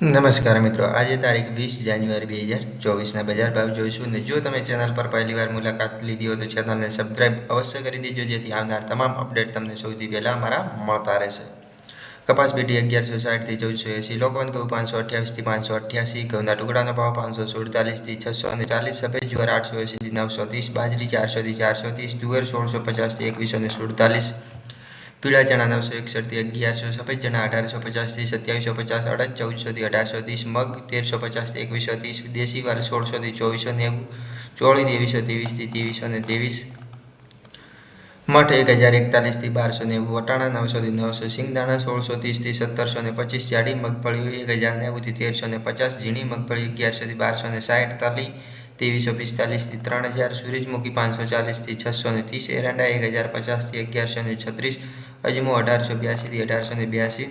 નમસ્કાર મિત્રો, આજે તારીખ વીસ જાન્યુઆરી બે હજાર ચોવીસના બજાર ભાવ જોઈશું ને જો તમે ચેનલ પર પહેલીવાર મુલાકાત લીધી હોય તો ચેનલને સબસ્ક્રાઇબ અવશ્ય કરી દેજો, જેથી આવનાર તમામ અપડેટ તમને સૌથી પહેલાં અમારા મળતા રહેશે. કપાસ બીટી અગિયારસો સાઠથી ચૌદસો એંસી લોકવન ઘઉં પાંચસો અઠ્યાવીસથી પાંચસો અઠ્યાસી, ઘઉંના ટુકડાનો ભાવ પાંચસો સુડતાલીસથી છસો અને ચાલીસ, સફેદ જુવાર આઠસો એંસીથી નવસો ત્રીસ, બાજરી ચારસોથી ચારસો ત્રીસ, તુવેર સોળસો પચાસથી એકવીસો ને સુડતાલીસ પીળા ચણા નવસો એકસઠથી અગિયારસો, સફેદ ચણા અઢારસો પચાસથી સત્યાવીસો પચાસ, અડદ ચૌદસોથી અઢારસો ત્રીસ મગ તેરસો પચાસથી એકવીસો ત્રીસ દેશી વાર સોળસોથી ચોવીસો નેવું ચોળી ત્રેવીસો, ત્રેવીસથી ત્રેવીસો ને ત્રેવીસ, મઠ એક હજાર એકતાલીસથી બારસો નેવું વટાણા નવસોથી નવસો, સિંગદાણા સોળસો ત્રીસથી સત્તરસો ને પચીસ, જાડી મગફળી એક હજાર નેવુંથી તેરસો ને પચાસ, ઝીણી મગફળી અગિયારસોથી બારસો ને સાઠ તલી ત્રેવીસો પિસ્તાલીસથી ત્રણ હજાર, સૂરજમુખી પાંચસો ચાલીસથી છસો ને ત્રીસ, એરંડા એક હજાર પચાસથી અગિયારસો ને છત્રીસ અજમો અઢારસો બ્યાસીથી અઢારસો ને બ્યાસી.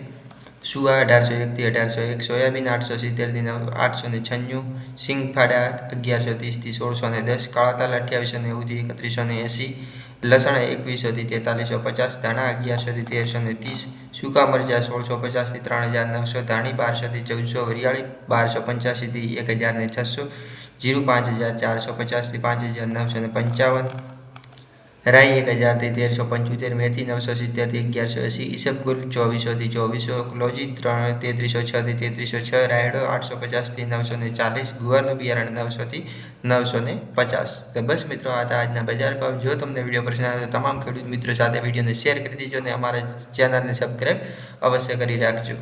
સુવા અઢારસો એકથી અઢારસો એક, સોયાબીન આઠસો સિત્તેરથી આઠસો ને છન્નું, સિંગફાડા અગિયારસો ત્રીસથી સોળસો ને દસ કાળા તાલ અઠ્યાવીસો નેવુંથી એકત્રીસો ને એંસી, લસણ એકવીસોથી તેતાલીસો પચાસ, ધાણા અગિયારસોથી તેરસો ને ત્રીસ, સૂકા મરચા સોળસો પચાસથી ત્રણ હજાર નવસો, ધાણી બારસોથી ચૌદસો, વરિયાળી બારસો પંચ્યાસીથી એક હજાર ને છસો જીરું પાંચ હજાર ચારસો પચાસથી પાંચ હજાર નવસો ને પંચાવન રાઈ એક હજારથી તેરસો પંચોતેર, મેથી નવસો સિત્તેરથી અગિયારસો એંસી ઈસબગુલ ચોવીસોથી ચોવીસો ક્લોજી ત્રણ તેત્રીસો છથી તેત્રીસો છ, રાયડો આઠસો પચાસથી નવસો ને ચાલીસ, ગુવારનું બિયારણ નવસોથી નવસો ને પચાસ. તો બસ મિત્રો, આ હતા આજના બજાર ભાવ. જો તમને વીડિયો પસંદ આવે તો તમામ ખેડૂત મિત્રો સાથે વિડીયોને શેર કરી દેજો અને અમારા ચેનલને સબસ્ક્રાઈબ અવશ્ય કરી રાખજો.